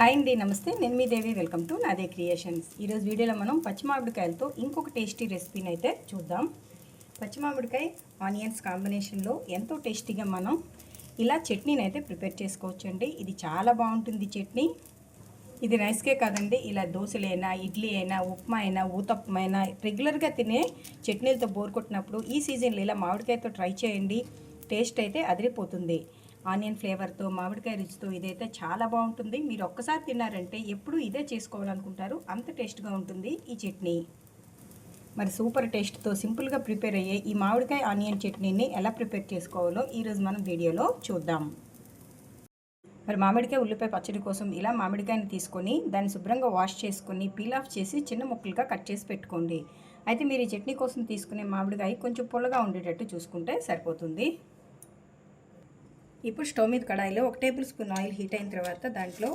Hi అండి నమస్తే. నేను మీ Devi welcome to Naade creations. ఈరోజు వీడియోలో మనం పచ్చిమామిడికాయలతో ఇంకొక టేస్టీ రెసిపీని అయితే చూద్దాం. పచ్చిమామిడికాయ ఆనియన్స్ కాంబినేషన్లో ఎంతో టేస్టీగా మనం ఇలా చట్నీని అయితే ప్రిపేర్ చేసుకోవచ్చండి. ఇది చాలా బాగుంటుంది చట్నీ. ఇది రైస్కే కాదండి ఇలా దోశలైనా ఇడ్లీ అయినా ఉప్మా అయినా ఊతప్పమైనా రెగ్యులర్గా తినే చట్నీలతో బోర్ కొట్టినప్పుడు ఈ సీజన్లో ఇలా మామిడికాయతో ట్రై చేయండి. టేస్ట్ అయితే అదిరిపోతుంది. ఆనియన్ ఫ్లేవర్తో మామిడికాయ రుచితో ఇదైతే చాలా బాగుంటుంది. మీరు ఒక్కసారి తిన్నారంటే ఎప్పుడు ఇదే చేసుకోవాలనుకుంటారు. అంత టేస్ట్గా ఉంటుంది ఈ చట్నీ. మరి సూపర్ టేస్ట్తో సింపుల్గా ప్రిపేర్ అయ్యే ఈ మామిడికాయ ఆనియన్ చట్నీని ఎలా ప్రిపేర్ చేసుకోవాలో ఈరోజు మనం వీడియోలో చూద్దాం. మరి మామిడికాయ ఉల్లిపాయ పచ్చడి కోసం ఇలా మామిడికాయని తీసుకొని దాన్ని శుభ్రంగా వాష్ చేసుకొని పీల్ ఆఫ్ చేసి చిన్న ముక్కలుగా కట్ చేసి పెట్టుకోండి. అయితే మీరు ఈ చట్నీ కోసం తీసుకునే మామిడికాయ కొంచెం పుల్లగా ఉండేటట్టు చూసుకుంటే సరిపోతుంది. ఇప్పుడు స్టవ్ మీద కడాయిలో ఒక టేబుల్ స్పూన్ ఆయిల్ హీట్ అయిన తర్వాత దాంట్లో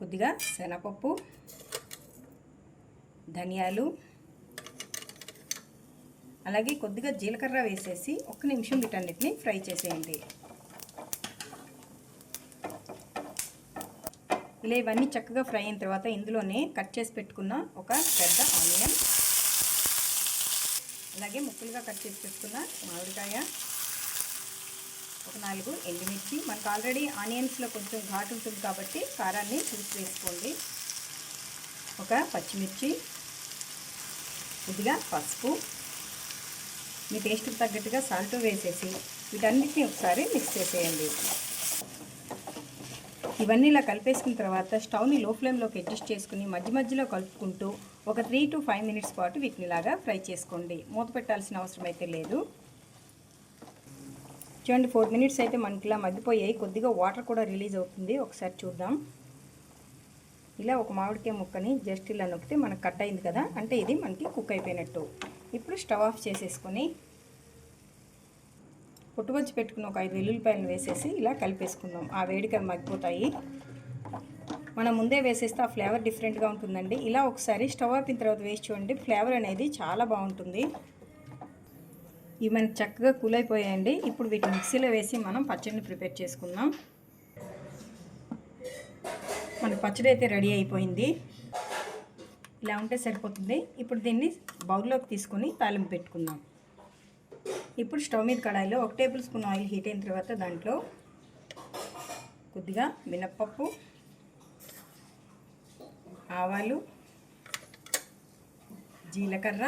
కొద్దిగా శనగపప్పు ధనియాలు అలాగే కొద్దిగా జీలకర్ర వేసేసి ఒక్క నిమిషం వీటన్నిటిని ఫ్రై చేసేయండి. ఇలా ఇవన్నీ చక్కగా ఫ్రై అయిన తర్వాత ఇందులోనే కట్ చేసి పెట్టుకున్న ఒక పెద్ద ఆనియన్ అలాగే ముక్కలుగా కట్ చేసి పెట్టుకున్న మామిడికాయ ఒక నాలుగు ఎండుమిర్చి. మనకు ఆల్రెడీ ఆనియన్స్లో కొంచెం ఘాటు ఉంటుంది కాబట్టి కారాన్ని చూసి వేసుకోండి. ఒక పచ్చిమిర్చి కొద్దిగా పసుపు. మీ టేస్ట్కి తగ్గట్టుగా సాల్ట్ వేసేసి వీటన్నిటిని ఒకసారి మిక్స్ చేసేయండి. ఇవన్నీ ఇలా కలిపేసుకున్న తర్వాత స్టవ్ని లో ఫ్లేమ్లోకి అడ్జస్ట్ చేసుకుని మధ్య మధ్యలో కలుపుకుంటూ ఒక త్రీ టు ఫైవ్ మినిట్స్ పాటు వీటిని ఇలాగా ఫ్రై చేసుకోండి. మూత పెట్టాల్సిన అవసరం అయితే లేదు. చూడండి ఫోర్ మినిట్స్ అయితే మనకి ఇలా మగ్గిపోయాయి. కొద్దిగా వాటర్ కూడా రిలీజ్ అవుతుంది. ఒకసారి చూద్దాం. ఇలా ఒక మామిడికాయ ముక్కని జస్ట్ ఇలా నొక్కితే మనకు కట్ అయింది కదా. అంటే ఇది మనకి కుక్ అయిపోయినట్టు. ఇప్పుడు స్టవ్ ఆఫ్ చేసేసుకొని పుట్టుకొచ్చి పెట్టుకున్న ఒక ఐదు వెల్లుల్లిపాయలను వేసేసి ఇలా కలిపేసుకుందాం. ఆ వేడికి మగ్గిపోతాయి. మనం ముందే వేసేస్తే ఆ ఫ్లేవర్ డిఫరెంట్గా ఉంటుందండి. ఇలా ఒకసారి స్టవ్ ఆపిన తర్వాత వేసి చూడండి. ఫ్లేవర్ అనేది చాలా బాగుంటుంది. ఇవి మనకి చక్కగా కూల్ అయిపోయాయండి. ఇప్పుడు వీటిని మిక్సీలో వేసి మనం పచ్చడిని ప్రిపేర్ చేసుకుందాం. మన పచ్చడి అయితే రెడీ అయిపోయింది. ఇలా ఉంటే సరిపోతుంది. ఇప్పుడు దీన్ని బౌల్లోకి తీసుకొని తాలింపు పెట్టుకుందాం. ఇప్పుడు స్టవ్ మీద కడాయిలో ఒక టేబుల్ స్పూన్ ఆయిల్ హీట్ అయిన తర్వాత దాంట్లో కొద్దిగా మినప్పప్పు ఆవాలు జీలకర్ర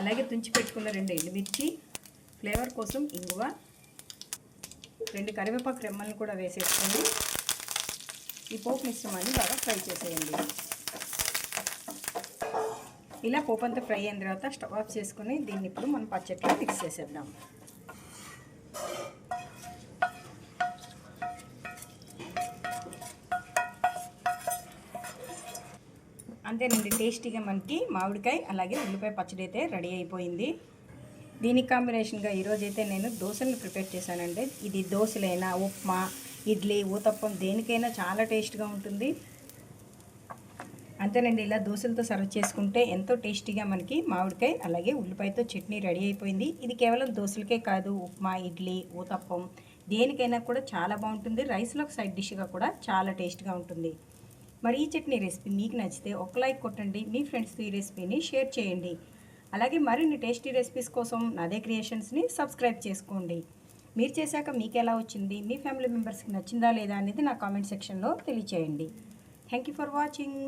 అలాగే తుంచి పెట్టుకున్న రెండు ఎండుమిర్చి ఫ్లేవర్ కోసం ఇంగువ రెండు కరివేపాకు రెమ్మలను కూడా వేసేసుకొని ఈ పోపు మిశ్రమాన్ని బాగా ఫ్రై చేసేయండి. ఇలా పోపు అంతా ఫ్రై అయిన తర్వాత స్టవ్ ఆఫ్ చేసుకొని దీన్ని ఇప్పుడు మనం పచ్చట్లో మిక్స్ చేసేద్దాం. అంతేనండి టేస్టీగా మనకి మామిడికాయ అలాగే ఉల్లిపాయ పచ్చడి అయితే రెడీ అయిపోయింది. దీనికి కాంబినేషన్గా ఈరోజైతే నేను దోశలను ప్రిపేర్ చేశానండి. ఇది దోశలైనా ఉప్మా ఇడ్లీ ఊతప్పం దేనికైనా చాలా టేస్ట్గా ఉంటుంది. అంతేనండి ఇలా దోశలతో సర్వ్ చేసుకుంటే ఎంతో టేస్టీగా మనకి మామిడికాయ అలాగే ఉల్లిపాయతో చట్నీ రెడీ అయిపోయింది. ఇది కేవలం దోశలకే కాదు ఉప్మా ఇడ్లీ ఊతప్పం దేనికైనా కూడా చాలా బాగుంటుంది. రైస్లోకి సైడ్ డిష్గా కూడా చాలా టేస్ట్గా ఉంటుంది. మరి ఈ చట్నీ రెసిపీ మీకు నచ్చితే ఒక లైక్ కొట్టండి మీ ఫ్రెండ్స్తో ఈ రెసిపీని షేర్ చేయండి. అలాగే మరిన్ని టేస్టీ రెసిపీస్ కోసం నాదే క్రియేషన్స్ని సబ్స్క్రైబ్ చేసుకోండి. మీరు చేశాక మీకు ఎలా వచ్చింది మీ ఫ్యామిలీ మెంబర్స్కి నచ్చిందా లేదా అనేది నా కామెంట్ సెక్షన్లో తెలియచేయండి. Thank you for watching.